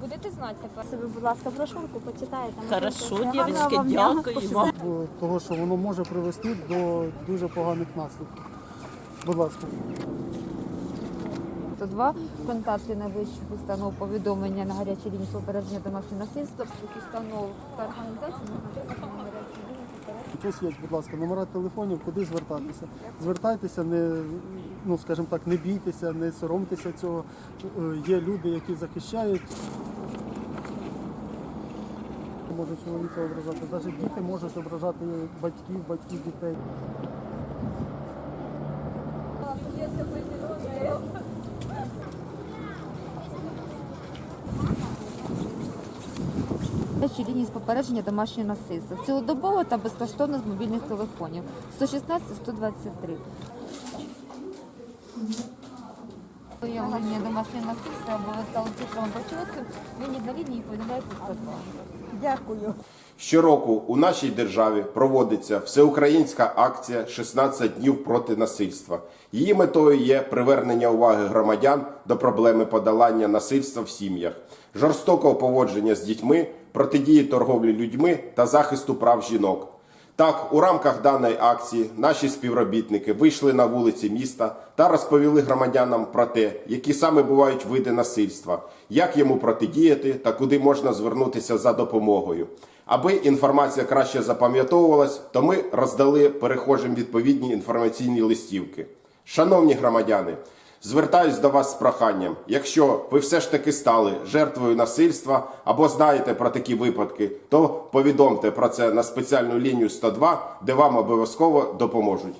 Будете знати тепер. Собі, будь ласка, брошурку почитаєте. Хорошо, дівчатки, вам. Бо того, що воно може привести до дуже поганих наслідків. Будь ласка. 102 контакти найближчих установ повідомлення на гарячій лінії попередження домашнього насильства. Установ та організацій на гарячу лінію є, будь ласка, номера телефонів, куди звертатися. Звертайтеся, не, ну, скажімо так, не бійтеся, не соромтеся цього. Е, Є люди, які захищають. Може чоловіка ображати, навіть діти можуть ображати батьків, батьків дітей. Гарячі лінії з попередження домашнього насильства. Цілодобово та безкоштовно з мобільних телефонів. 116 123. Виявлення домашнього насильства або ви стали цифровим прочувацем, винні на лінії повідомляйте 102. Дякую. Щороку у нашій державі проводиться всеукраїнська акція «16 днів проти насильства. Її метою є привернення уваги громадян до проблеми подолання насильства в сім'ях, жорстокого поводження з дітьми, протидії торговлі людьми та захисту прав жінок. Так, у рамках даної акції наші співробітники вийшли на вулиці міста та розповіли громадянам про те, які саме бувають види насильства, як йому протидіяти та куди можна звернутися за допомогою. Аби інформація краще запам'ятовувалась, то ми роздали перехожим відповідні інформаційні листівки. Шановні громадяни, звертаюсь до вас з проханням. Якщо ви все ж таки стали жертвою насильства або знаєте про такі випадки, то повідомте про це на спеціальну лінію 102, де вам обов'язково допоможуть.